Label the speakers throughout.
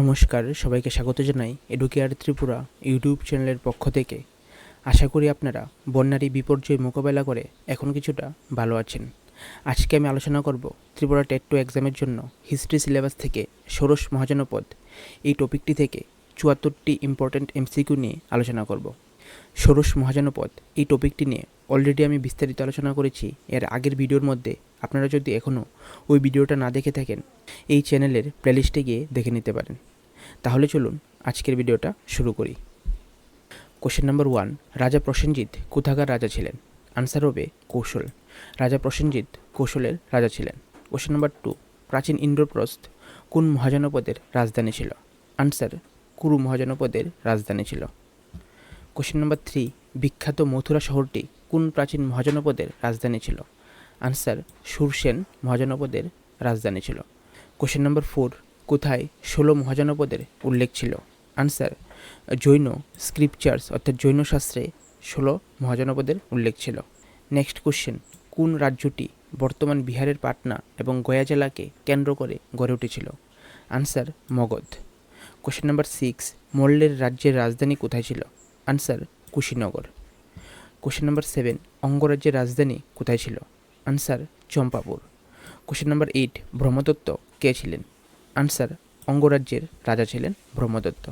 Speaker 1: নমস্কার, সবাইকে স্বাগত জানাই এডুকেয়ার ত্রিপুরা ইউটিউব চ্যানেলের পক্ষ থেকে। আশা করি আপনারা বন্যারই বিপর্যয় মোকাবেলা করে এখন কিছুটা ভালো আছেন। আজকে আমি আলোচনা করব ত্রিপুরা টেট টু এক্সামের জন্য হিস্ট্রি সিলেবাস থেকে ষোড়শ মহাজনপদ। এই টপিকটি থেকে চুয়াত্তরটি ইম্পর্ট্যান্ট এমসিকিউ নিয়ে আলোচনা করব। ষোড়শ মহাজনপদ, এই টপিকটি নিয়ে অলরেডি আমি বিস্তারিত আলোচনা করেছি। এর আগের ভিডিওর মধ্যে আপনারা যদি এখনও ওই ভিডিওটা না দেখে থাকেন, এই চ্যানেলের প্লেলিস্টে গিয়ে দেখে নিতে পারেন। তাহলে চলুন আজকের ভিডিওটা শুরু করি। কোশ্চেন নাম্বার ওয়ান রাজা প্রসেনজিৎ কোথাকার রাজা ছিলেন? আনসার হবে কৌশল। রাজা প্রসেনজিৎ কৌশলের রাজা ছিলেন। কোশ্চেন নাম্বার টু প্রাচীন ইন্দ্রপ্রস্থ কোন মহাজনপদের রাজধানী ছিল? আনসার কুরু মহাজনপদের রাজধানী ছিল। কোশ্চেন নাম্বার থ্রি, বিখ্যাত মথুরা শহরটি কোন প্রাচীন মহাজনপদের রাজধানী ছিল? আনসার সুরসেন মহাজনপদের রাজধানী ছিল। কোশ্চেন নাম্বার ফোর, কোথায় ষোলো মহাজনপদের উল্লেখ ছিল? আনসার, জৈন স্ক্রিপচার্স অর্থাৎ জৈন শাস্ত্রে ষোলো মহাজনপদের উল্লেখ ছিল। নেক্সট কোশ্চেন, কোন রাজ্যটি বর্তমান বিহারের পাটনা এবং গয়া জেলাকে কেন্দ্র করে গড়ে উঠেছিল? Answer, Magadh. Question number six, মল্লের রাজ্যের রাজধানী কোথায় ছিল? Answer Kushinagar question number seven অঙ্গরাজ্যের রাজধানী কোথায় ছিল? Answer Champapur question number eight Brahmadatta কে ছিলেন? আনসার অঙ্গরাজ্যের রাজা ছিলেন ব্রহ্মদত্ত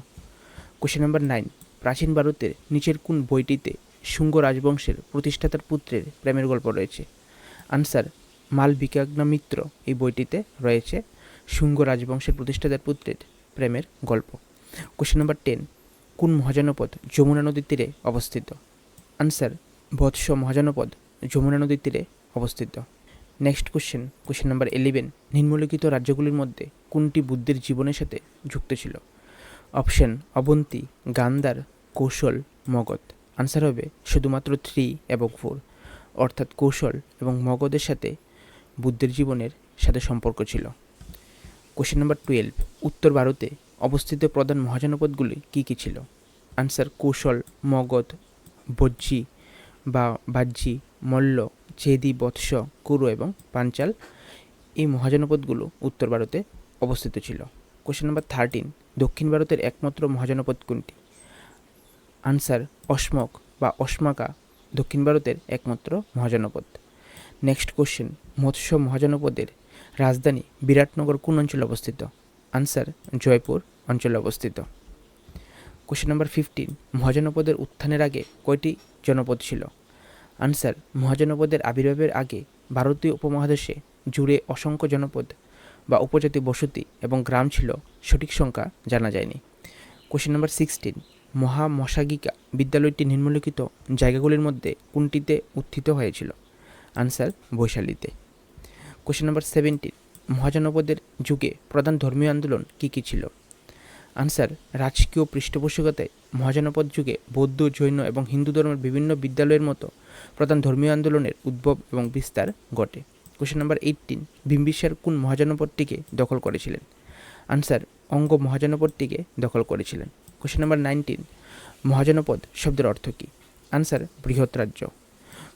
Speaker 1: কোশ্চেন নাম্বার নাইন প্রাচীন ভারতের নিচের কোন বইটিতে শুঙ্গ রাজবংশের প্রতিষ্ঠাতার পুত্রের প্রেমের গল্প রয়েছে? আনসার মালবিকাগ্না মিত্র এই বইটিতে রয়েছে শুঙ্গ রাজবংশের প্রতিষ্ঠাতার পুত্রের প্রেমের গল্প। কোশ্চেন নাম্বার টেন কোন মহাজনপদ যমুনা নদীর তীরে অবস্থিত? আনসার বৎস মহাজনপদ যমুনা নদীর তীরে অবস্থিত। Next question question number eleven নিম্নলিখিত রাজ্যগুলির মধ্যে কোনটি বুদ্ধের জীবনের সাথে যুক্ত ছিল? অপশন অবন্তী, গান্ধার, কৌশল, মগধ। আনসার হবে শুধুমাত্র থ্রি এবং ফোর অর্থাৎ কৌশল এবং মগধের সাথে বুদ্ধের জীবনের সাথে সম্পর্ক ছিল। কোশ্চেন নাম্বার টুয়েলভ উত্তর ভারতে অবস্থিত প্রধান মহাজনপদগুলি কী কী ছিল? আনসার কৌশল, মগধ বজ্জি বা বাহ্যি মল্ল চেদি বৎস, কুরু এবং পাঞ্চাল এই মহাজনপদগুলো উত্তর ভারতে অবস্থিত ছিল। কোশ্চেন নাম্বার থার্টিন দক্ষিণ ভারতের একমাত্র মহাজনপদ কোনটি? আনসার অসমক বা অসমাকা দক্ষিণ ভারতের একমাত্র মহাজনপদ। নেক্সট কোশ্চেন মৎস্য মহাজনপদের রাজধানী বিরাটনগর কোন অঞ্চলে অবস্থিত? আনসার জয়পুর অঞ্চলে অবস্থিত। কোশ্চেন নাম্বার ফিফটিন মহাজনপদের উত্থানের আগে কয়টি জনপদ ছিল? আনসার মহাজনপদের আবির্ভাবের আগে ভারতীয় উপমহাদেশে জুড়ে অসংখ্য জনপদ বা উপজাতি বসতি এবং গ্রাম ছিল সঠিক সংখ্যা জানা যায়নি। কোশ্চেন নাম্বার সিক্সটিন মহামশাগিকা বিদ্যালয়টি নিম্নলিখিত জায়গাগুলির মধ্যে কোনটিতে উত্থিত হয়েছিল? আনসার বৈশালীতে। কোশ্চেন নাম্বার সেভেন্টিন মহাজনপদের যুগে প্রধান ধর্মীয় আন্দোলন কী কী ছিল? আনসার, রাজকীয় পৃষ্ঠপোষকতায় মহাজনপদ যুগে বৌদ্ধ, জৈন এবং হিন্দু ধর্মের বিভিন্ন বিদ্যালয়ের মতো প্রধান ধর্মীয় আন্দোলনের উদ্ভব এবং বিস্তার ঘটে। কোশ্চেন নাম্বার এইটিন বিম্বিসার কোন মহাজনপদটিকে দখল করেছিলেন? আনসার, অঙ্গ মহাজনপদটিকে দখল করেছিলেন। কোশ্চেন নাম্বার নাইনটিন মহাজনপদ শব্দের অর্থ কী? আনসার, বৃহৎ রাজ্য।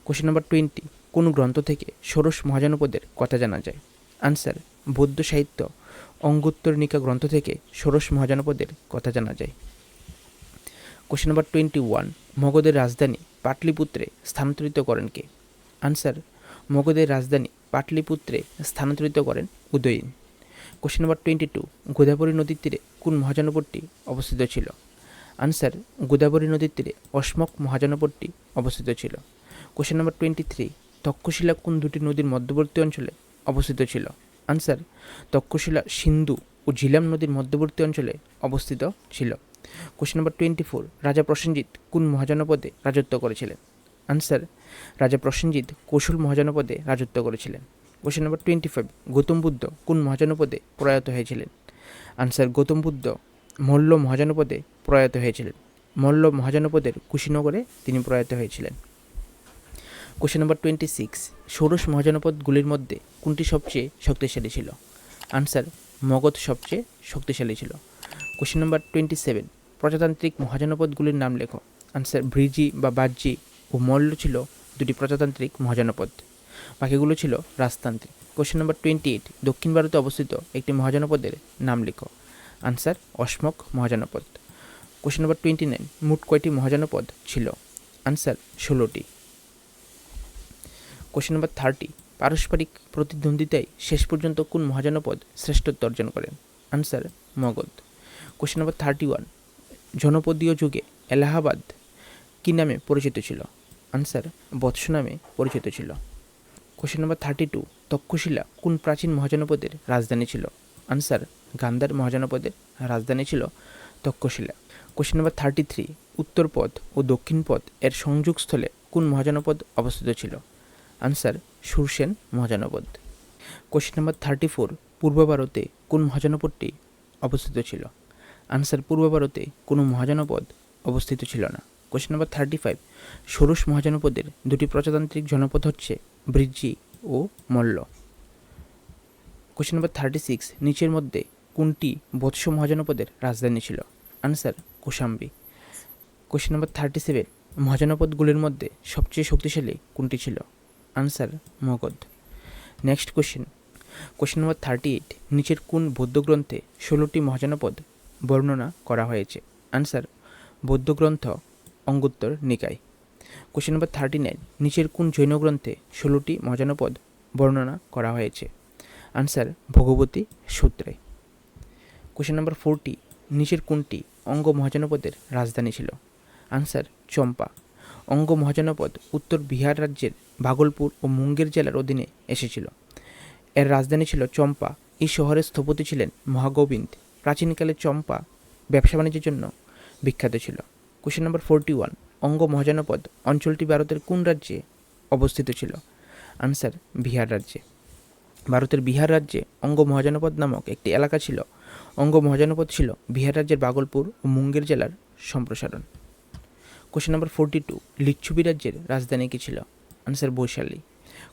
Speaker 1: কোশ্চেন নাম্বার টোয়েন্টি কোন গ্রন্থ থেকে ষোড়শ মহাজনপদের কথা জানা যায়? আনসার বৌদ্ধ সাহিত্য অঙ্গুত্তরনিকা গ্রন্থ থেকে ষোড়শ মহাজনপদের কথা জানা যায়। কোশ্চেন নাম্বার টোয়েন্টি ওয়ান মগধের রাজধানী পাটলিপুত্রে স্থানান্তরিত করেন কে আনসার মগধের রাজধানী পাটলিপুত্রে স্থানান্তরিত করেন Udayin question number twenty two Godavari নদীর তীরে কোন মহাজনপদটি অবস্থিত ছিল আনসার গোদাবরী নদীর তীরে অসমক মহাজনপদটি অবস্থিত ছিল question number twenty three Taxila কোন দুটি নদীর মধ্যবর্তী অঞ্চলে অবস্থিত ছিল। আনসার তক্ষশিলা সিন্ধু ও ঝিলাম নদীর মধ্যবর্তী অঞ্চলে অবস্থিত ছিল। কোশ্চেন নাম্বার টোয়েন্টি ফোর রাজা প্রসেনজিৎ কোন মহাজনপদে রাজত্ব করেছিলেন? আনসার রাজা প্রসেনজিৎ কৌশল মহাজনপদে রাজত্ব করেছিলেন। Question number twenty five Gautam Buddha কোন মহাজনপদে প্রয়াত হয়েছিলেন? আনসার গৌতম বুদ্ধ মল্ল মহাজনপদে প্রয়াত হয়েছিলেন। মল্ল মহাজনপদের কুশীনগরে তিনি প্রয়াত হয়েছিলেন। কোশ্চেন নম্বর টোয়েন্টি সিক্স ষোড়শ মহাজনপদগুলির মধ্যে কোনটি সবচেয়ে শক্তিশালী ছিল? আনসার মগধ সবচেয়ে শক্তিশালী ছিল। কোশ্চেন নাম্বার টোয়েন্টি সেভেন প্রজাতান্ত্রিক মহাজনপদগুলির নাম লেখো। আনসার ব্রিজি বা বাজ্যি ও মল্ল ছিল দুটি প্রজাতান্ত্রিক মহাজনপদ। বাকিগুলো ছিল রাজতান্ত্রিক। কোশ্চেন নাম্বার টোয়েন্টি এইট দক্ষিণ ভারতে অবস্থিত একটি মহাজনপদের নাম লেখো। আনসার অসমক মহাজনপদ। কোশ্চেন নাম্বার টোয়েন্টি নাইন মোট কয়টি মহাজনপদ ছিল? আনসার ষোলোটি। কোশ্চেন নাম্বার থার্টি পারস্পরিক প্রতিদ্বন্দ্বিতায় শেষ পর্যন্ত কোন মহাজনপদ শ্রেষ্ঠত্ব অর্জন করেন? Answer Magadh. Question number thirty one জনপদীয় যুগে এলাহাবাদ কী নামে পরিচিত ছিল? আনসার বৎস নামে পরিচিত ছিল। Question number thirty two Taxila কোন প্রাচীন মহাজনপদের রাজধানী ছিল? আনসার গান্ধার মহাজনপদের রাজধানী ছিল Taxila. Question number thirty three উত্তর পথ ও দক্ষিণ পথ এর সংযোগস্থলে কোন মহাজনপদ অবস্থিত ছিল? আনসার সুরসেন মহাজনপদ কোশ্চেন নাম্বার থার্টি ফোর পূর্ব ভারতে কোন মহাজনপদটি অবস্থিত ছিল? আনসার পূর্ব ভারতে কোনো মহাজনপদ অবস্থিত ছিল না। কোশ্চেন নাম্বার থার্টি ফাইভ ষোড়শ মহাজনপদের দুটি প্রজাতান্ত্রিক জনপদ হচ্ছে ব্রিজি ও Malla. Question number thirty six নিচের মধ্যে কোনটি বৎস মহাজনপদের রাজধানী ছিল? Answer Kaushambi question number thirty seven মহাজনপদগুলির মধ্যে সবচেয়ে শক্তিশালী কোনটি ছিল? Answer Magadh next question question number thirty eight নিচের কোন বৌদ্ধ গ্রন্থে ষোলোটি মহাজনপদ বর্ণনা করা হয়েছে? আনসার বৌদ্ধ গ্রন্থ Anguttara Nikaya question number thirty nine নিচের কোন জৈন গ্রন্থে ষোলোটি মহাজনপদ বর্ণনা করা হয়েছে? আনসার ভগবতী সূত্রে। কোশ্চেন নাম্বার ফোরটি নিচের কোনটি অঙ্গ মহাজনপদের রাজধানী ছিল? আনসার চম্পা। অঙ্গ মহাজনপদ উত্তর বিহার রাজ্যের ভাগলপুর ও মুঙ্গের জেলার অধীনে এসেছিল। এর রাজধানী ছিল চম্পা। এই শহরের স্থপতি ছিলেন মহাগোবিন্দ। প্রাচীনকালে চম্পা ব্যবসা বাণিজ্যের জন্য বিখ্যাত ছিল। কোশ্চেন নম্বর ফোরটি ওয়ান, অঙ্গ মহাজনপদ অঞ্চলটি ভারতের কোন রাজ্যে অবস্থিত ছিল? আনসার, বিহার রাজ্যে। ভারতের বিহার রাজ্যে অঙ্গ মহাজনপদ নামক একটি এলাকা ছিল। অঙ্গ মহাজনপদ ছিল বিহার রাজ্যের বাগলপুর ও মুঙ্গের জেলার সম্প্রসারণ। Question number forty two Lichchhavi রাজ্যের রাজধানী কী ছিল? Answer Vaishali.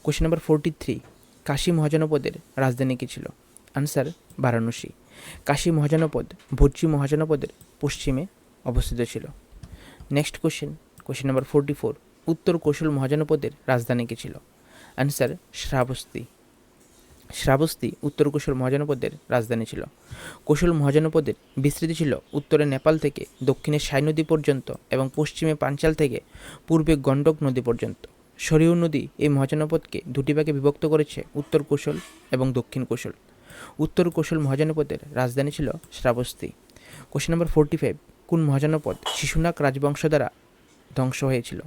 Speaker 1: Question number forty three Kashi মহাজনপদের রাজধানী কী ছিল? আনসার বারাণসী। কাশী মহাজনপদ ভোজ্জি মহাজনপদের পশ্চিমে অবস্থিত ছিল। Next question question number forty four উত্তর কৌশল মহাজনপদের রাজধানী কী ছিল? আনসার শ্রাবস্তি। শ্রাবস্তি উত্তর কুশল মহাজনপদের রাজধানী ছিল। কুশল মহাজনপদের বিস্তৃতি ছিল উত্তরে নেপাল থেকে, দক্ষিণে সাই নদী পর্যন্ত এবং পশ্চিমে পাঞ্চাল থেকে, পূর্বে গণ্ডক নদী পর্যন্ত। সরিউ নদী এই মহাজনপদকে দুটি ভাগে বিভক্ত করেছে, উত্তর কুশল এবং দক্ষিণ কুশল। উত্তর কুশল মহাজনপদের রাজধানী ছিল Shravasti. Question number forty five, কোন মহাজনপদ শিশুনাক রাজবংশ দ্বারা ধ্বংস হয়েছিল?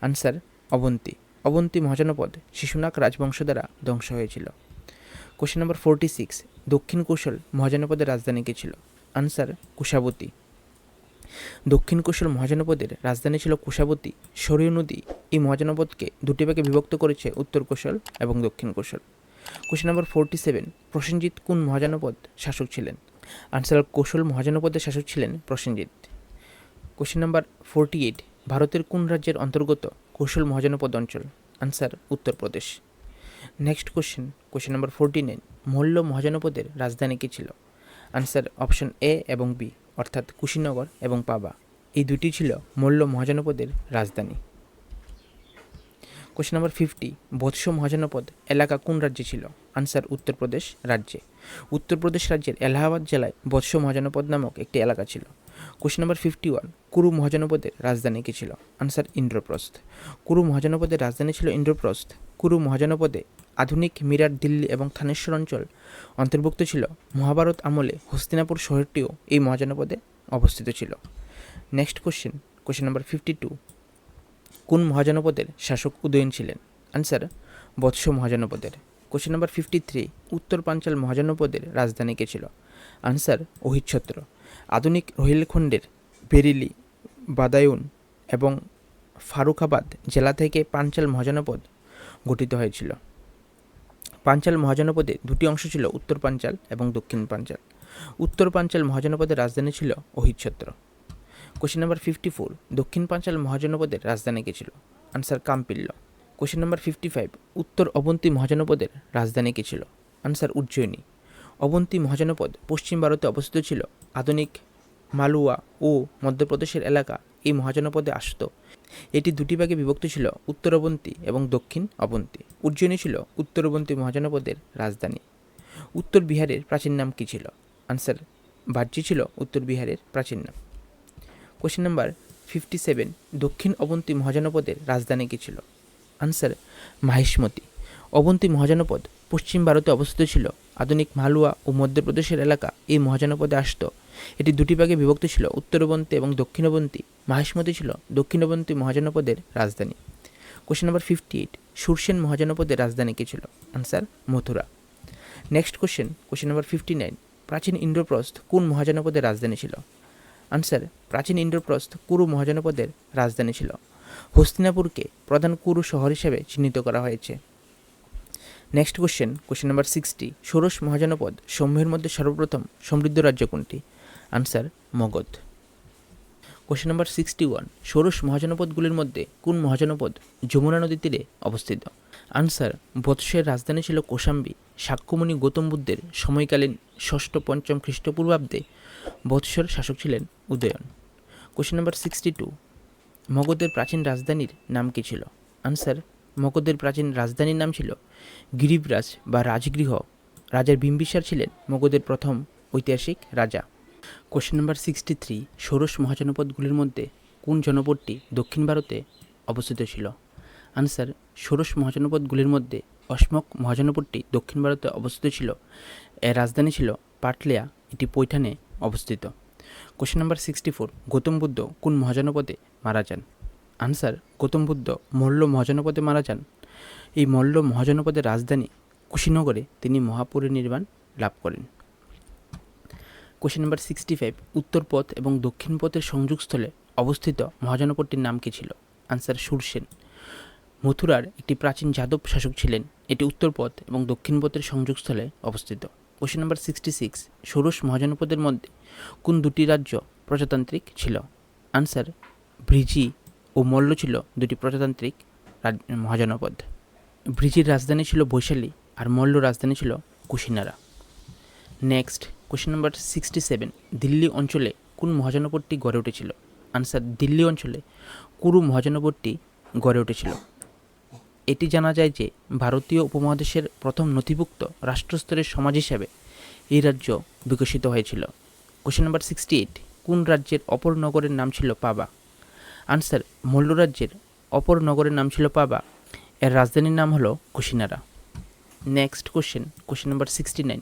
Speaker 1: আনসার, অবন্তী। অবন্তী মহাজনপদ শিশুনাক রাজবংশ দ্বারা ধ্বংস হয়েছিল। কোশ্চেন নম্বর ফোরটি সিক্স দক্ষিণ কৌশল মহাজনপদের রাজধানী কে ছিল? আনসার কুশাবতী দক্ষিণ কৌশল মহাজনপদের রাজধানী ছিল কুশাবতী সরীয় নদী এই মহাজনপদকে দুটি ভাগে বিভক্ত করেছে উত্তর কৌশল এবং দক্ষিণ Kosala. Question number forty seven Prasenjit কোন মহাজনপদ শাসক ছিলেন? আনসার কৌশল মহাজনপদের শাসক ছিলেন Prasenjit. Question number forty eight ভারতের কোন রাজ্যের অন্তর্গত কৌশল মহাজনপদ অঞ্চল? Answer Uttar Pradesh. Next question question number forty nine Malla মহাজনপদের রাজধানী কী ছিল? আনসার অপশন এ এবং বি অর্থাৎ কুশিনগর এবং পাবা। এই দুটি ছিল মল্ল মহাজনপদের রাজধানী। কোশ্চেন নাম্বার ফিফটি বৎস মহাজনপদ এলাকা কোন রাজ্যে ছিল? আনসার উত্তরপ্রদেশ রাজ্যে। উত্তরপ্রদেশ রাজ্যের এলাহাবাদ জেলায় বৎস মহাজনপদ নামক একটি এলাকা ছিল। Question number fifty one Kuru মহাজনপদের রাজধানী কী ছিল? আনসার ইন্দ্রপ্রস্থ কুরু মহাজনপদের রাজধানী ছিল ইন্দ্রপ্রস্থ কুরু মহাজনপদে আধুনিক মিরাট দিল্লি এবং থানেশ্বর অঞ্চল অন্তর্ভুক্ত ছিল। মহাভারত আমলে হস্তিনাপুর শহরটিও এই মহাজনপদে অবস্থিত ছিল। Next question question number fifty two কোন মহাজনপদের শাসক উদয়ন ছিলেন? আনসার বৎস মহাজনপদের। কোশ্চেন নাম্বার ফিফটি থ্রি উত্তর পাঞ্চাল মহাজনপদের রাজধানী কে ছিল? আনসার অহিচ্ছত্র। আধুনিক রোহিলখণ্ডের বেরিলি বাদায়ুন এবং ফারুখাবাদ জেলা থেকে পাঞ্চাল মহাজনপদ গঠিত হয়েছিল। পাঞ্চাল মহাজনপদে দুটি অংশ ছিল উত্তর পাঞ্চাল এবং দক্ষিণ পাঞ্চাল। উত্তর পাঞ্চাল মহাজনপদের রাজধানী ছিল Ahichchhatra question number fifty four, দক্ষিণ পাঞ্চাল মহাজনপদের রাজধানী কে ছিল? Answer Kampilya question number fifty five, উত্তর অবন্তী মহাজনপদের রাজধানী কে ছিল? আনসার উজ্জয়িনী। অবন্তী মহাজনপদ পশ্চিম ভারতে অবস্থিত ছিল আধুনিক মালুয়া ও মধ্যপ্রদেশের এলাকা এই মহাজনপদে আসত। এটি দুটি ভাগে বিভক্ত ছিল উত্তর অবন্তী এবং দক্ষিণ অবন্তী উজ্জয়িনী ছিল উত্তর অবন্তী মহাজনপদের রাজধানী। উত্তর বিহারের প্রাচীন নাম কী ছিল? আনসার, বাহ্যি ছিল উত্তর বিহারের প্রাচীন নাম। কোশ্চেন নাম্বার ফিফটি সেভেন দক্ষিণ অবন্তী মহাজনপদের রাজধানী কী ছিল? আনসার মাহিষ্মতি অবন্তী মহাজনপদ পশ্চিম ভারতে অবস্থিত ছিল। আধুনিক মালুয়া ও মধ্যপ্রদেশের এলাকা এই মহাজনপদে আসত। এটি দুটি ভাগে বিভক্ত ছিল উত্তরবন্তী এবং দক্ষিণবন্তী মাহিষ্মতি ছিল দক্ষিণবন্তী মহাজনপদের রাজধানী। Question number fifty eight Surasena মহাজনপদের রাজধানী কী ছিল? Answer Mathura. Next question question number fifty nine প্রাচীন ইন্দ্রপ্রস্থ কোন মহাজনপদের রাজধানী ছিল? আনসার প্রাচীন ইন্দ্রপ্রস্থ কুরু মহাজনপদের রাজধানী ছিল। হস্তিনাপুরকে প্রধান কুরু শহর হিসেবে চিহ্নিত করা হয়েছে। Next question question number sixty ষোড়শ মহাজনপদ সমূহের মধ্যে সর্বপ্রথম সমৃদ্ধ রাজ্য কোনটি? Answer Magadh. Question number sixty one ষোড়শ মহাজনপদগুলির মধ্যে কোন মহাজনপদ যমুনা নদীর তীরে অবস্থিত? আনসার বৎসের রাজধানী ছিল কোশাম্বী, সাক্ষ্যমণি গৌতম বুদ্ধের সময়কালীন ষষ্ঠ পঞ্চম খ্রিস্টপূর্বাব্দে বৎসর শাসক ছিলেন Udayan. Question number sixty two মগধের প্রাচীন রাজধানীর নাম কী ছিল? আনসার মগধের প্রাচীন রাজধানীর নাম ছিল গিরিবরাজ বা রাজগৃহ। রাজার বিম্বিসার ছিলেন মগধের প্রথম ঐতিহাসিক রাজা। কোশ্চেন নাম্বার সিক্সটি থ্রি ষোড়শ মহাজনপদগুলির মধ্যে কোন জনপদটি দক্ষিণ ভারতে অবস্থিত ছিল? আনসার ষোড়শ মহাজনপদগুলির মধ্যে অসমক মহাজনপদটি দক্ষিণ ভারতে অবস্থিত ছিল। এর রাজধানী ছিল পাটলিয়া, এটি পৈঠানে অবস্থিত। Question number sixty four Gautam Buddha কোন মহাজনপদে মারা যান? আনসার গৌতম বুদ্ধ মল্ল মহাজনপদে মারা যান। এই মল্ল মহাজনপদের রাজধানী কুশীনগরে তিনি মহাপরিনির্বাণ লাভ করেন। কোশ্চেন নাম্বার সিক্সটি ফাইভ উত্তর পথ এবং দক্ষিণ পথের সংযোগস্থলে অবস্থিত মহাজনপদটির নাম কী ছিল? আনসার সুরসেন মথুরার একটি প্রাচীন যাদব শাসক ছিলেন। এটি উত্তর পথ এবং দক্ষিণ পথের সংযোগস্থলে অবস্থিত। কোশ্চেন নাম্বার সিক্সটি সিক্স ষোড়শ মহাজনপদের মধ্যে কোন দুটি রাজ্য প্রজাতান্ত্রিক ছিল? আনসার ব্রিজি ও মল্ল ছিল দুটি প্রজাতান্ত্রিক রাজ- মহাজনপদ। ব্রিজির রাজধানী ছিল বৈশালী আর মল্ল রাজধানী ছিল Kushinara. Next question number sixty seven Delhi অঞ্চলে কোন মহাজনপদটি গড়ে উঠেছিল? আনসার দিল্লি অঞ্চলে কুরু মহাজনপদটি গড়ে উঠেছিল। এটি জানা যায় যে ভারতীয় উপমহাদেশের প্রথম নথিভুক্ত রাষ্ট্রস্তরের সমাজ হিসাবে এই রাজ্য বিকশিত হয়েছিল। কোশ্চেন নাম্বার সিক্সটি এইট কোন রাজ্যের অপর নগরের নাম ছিল পাবা? আনসার মল্ল রাজ্যের অপর নগরের নাম ছিল পাবা। এর রাজধানীর নাম হলো Kushinara. Next question question number sixty nine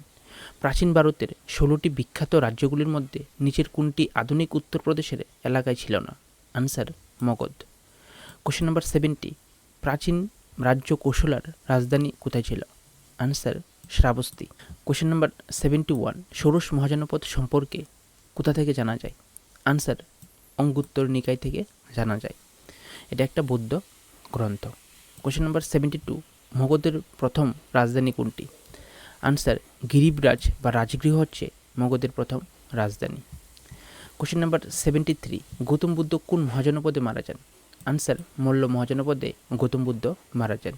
Speaker 1: প্রাচীন ভারতের ষোলোটি বিখ্যাত রাজ্যগুলির মধ্যে নিচের কোনটি আধুনিক উত্তরপ্রদেশের এলাকায় ছিল না? Answer Magadh. Question number seventy প্রাচীন রাজ্য কৌশলার রাজধানী কোথায় ছিল? Answer Shravasti. Question number seventy one ষোড়শ মহাজনপদ সম্পর্কে কোথা থেকে জানা যায়? আনসার অঙ্গুত্তর নিকায় থেকে জানা যায়। এটা একটা বৌদ্ধ গ্রন্থ। কোশ্চেন নাম্বার সেভেন্টি টু মগধের প্রথম রাজধানী কোনটি? আনসার গিরিবরাজ বা রাজগৃহ হচ্ছে মগধের প্রথম রাজধানী। Question number seventy three Gautam Buddha কোন মহাজনপদে মারা যান? আনসার মল্ল মহাজনপদে গৌতম বুদ্ধ মারা যান।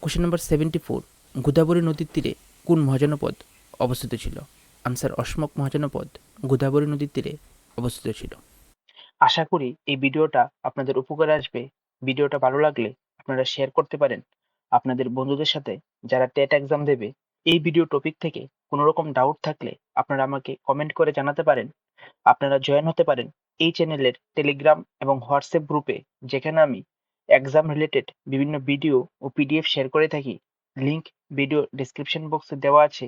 Speaker 1: Question number seventy four Godavari নদীর তীরে কোন মহাজনপদ অবস্থিত ছিল? আনসার অসমক মহাজনপদ গোদাবরী নদীর তীরে অবস্থিত ছিল। আশা করি এই ভিডিওটা আপনাদের উপকারে আসবে। ভিডিওটা ভালো লাগলে আপনারা শেয়ার করতে পারেন। আপনাদের বন্ধুদের সাথে যারা টেট এক্সাম দেবে এই ভিডিও টপিক থেকে কোনো রকম ডাউট থাকলে আপনারা আমাকে কমেন্ট করে জানাতে পারেন। আপনারা জয়েন হতে পারেন এই চ্যানেলের টেলিগ্রাম এবং হোয়াটসঅ্যাপ গ্রুপে যেখানে আমি এক্সাম রিলেটেড বিভিন্ন ভিডিও ও পিডিএফ শেয়ার করে থাকি। লিংক ভিডিও ডিসক্রিপশন বক্সে দেওয়া আছে।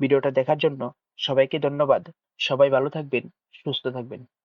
Speaker 1: ভিডিওটা দেখার জন্য সবাইকে ধন্যবাদ। সবাই ভালো থাকবেন, সুস্থ থাকবেন।